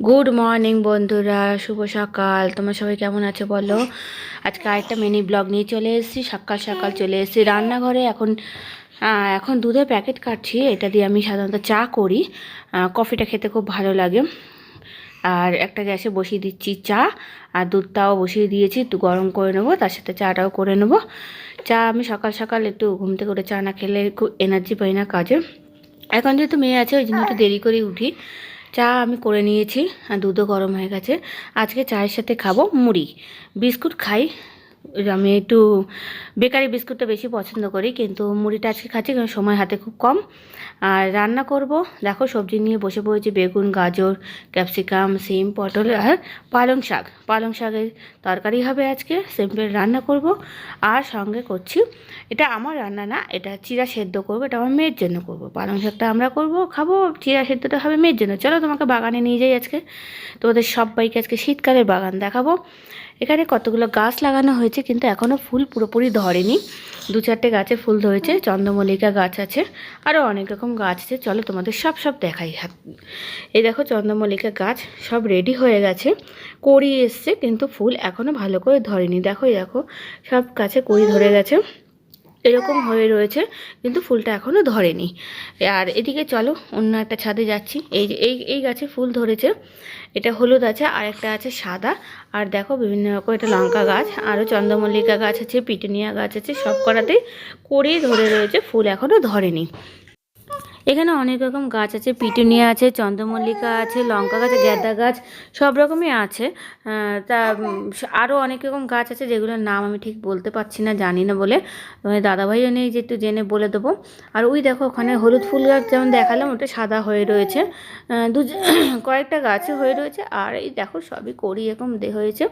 Good morning বন্ধুরা। শুভ সকাল। তোমরা সবাই কেমন আছো বলো? আজকে আরেকটা মিনি ব্লগ নিয়ে চলে এসেছি। সকাল সকাল চলে এসেছি রান্নাঘরে। এখন এখন দুধের প্যাকেট কাটছি। এটা দিয়ে আমি সাধারণত চা করি। কফিটা খেতে খুব ভালো লাগে। আর একটা গ্যাসে বসিয়ে দিচ্ছি চা। আর দুধটাও বসিয়ে দিয়েছি। একটু গরম করে নেব। তার সাথে চাটাও করে নেব। চা আমি সকাল সকাল একটু ঘুম থেকে করে চা না খেলে খুব এনার্জি পাই না কাজে। এখন যেহেতু মেয়ে আছে, ওই জন্য একটু দেরি করে উঠি। চা আমি করে নিয়েছি, আর দুধও গরম হয়ে গেছে। আজকে চায়ের সাথে খাব মুড়ি। বিস্কুট খাই আমি একটু বেকারি বিস্কুটটা বেশি পছন্দ করি, কিন্তু মুড়িটা আজকে খাচ্ছি কারণ সময় হাতে খুব কম। আর রান্না করব, দেখো সবজি নিয়ে বসে পড়েছি, বেগুন, গাজর, ক্যাপসিকাম, সিম, পটল আর পালং শাক। পালং শাকের তরকারি হবে আজকে সিম্পল রান্না করব। আর সঙ্গে করছি, এটা আমার রান্না না, এটা চিরা সেদ্ধ করব, এটা আমার মেয়ের জন্য করব। পালং শাকটা আমরা করব, খাব চিরা সেদ্ধটা হবে মেয়ের জন্য। চলো তোমাকে বাগানে নিয়ে যাই আজকে। তোমাদের সবাইকে আজকে শীতকালের বাগান দেখাবো। এখানে কতগুলো গাছ লাগানো হয়েছে, কিন্তু এখনও ফুল পুরোপুরি ধরেনি। দু চারটে গাছে ফুল ধরেছে, চন্দ্রমল্লিকা গাছ আছে আরও অনেক রকম গাছ আছে। চলো তোমাদের সব সব দেখাই। হাত এই দেখো চন্দ্রমল্লিকা গাছ সব রেডি হয়ে গেছে। কড়ি এসছে, কিন্তু ফুল এখনও ভালো করে ধরেনি। দেখো দেখো সব গাছে কড়ি ধরে গেছে। এরকম হয়ে রয়েছে, কিন্তু ফুলটা এখনও ধরেনি। আর এদিকে চলো, অন্য একটা ছাদে যাচ্ছি। এই যে, এই এই গাছে ফুল ধরেছে। এটা হলুদ আছে, আর একটা আছে সাদা। আর দেখো, বিভিন্ন রকম এটা লঙ্কা গাছ আরও চন্দ্রমল্লিকা গাছ আছে, পিটুনিয়া গাছ আছে, সব করাতে করে ধরে রয়েছে, ফুল এখনও ধরেনি। এখানে অনেক রকম গাছ আছে পিটুনিয়া আছে, চন্দ্রমল্লিকা আছে, লঙ্কা গাছ, গ্যাদা গাছ, সব রকমই আছে। তা আরও অনেক রকম গাছ আছে যেগুলোর নাম আমি ঠিক বলতে পারছি না, জানি না বলে। দাদাভাইও নেই, যে একটু জেনে বলে দেবো। আর ওই দেখো, ওখানে হলুদ ফুল গাছ যেমন দেখালাম, ওটা সাদা হয়ে রয়েছে। দু কয়েকটা গাছে হয়ে রয়েছে, আর এই দেখো, সবই করি এরকম হয়েছে।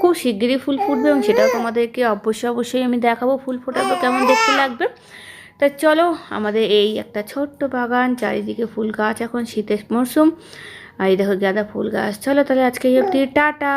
খুব শিগগিরই ফুল ফুটবে, এবং সেটাও তোমাদেরকে অবশ্যই অবশ্যই আমি দেখাবো, ফুল ফোটাবো, কেমন দেখতে লাগবে। তা চলো আমাদের এই একটা ছোট্ট বাগান, চারিদিকে ফুল গাছ, এখন শীতের মরশুম আর এই দেখো গাঁদা ফুল গাছ। চলো তাহলে আজকে অবধি, টাটা।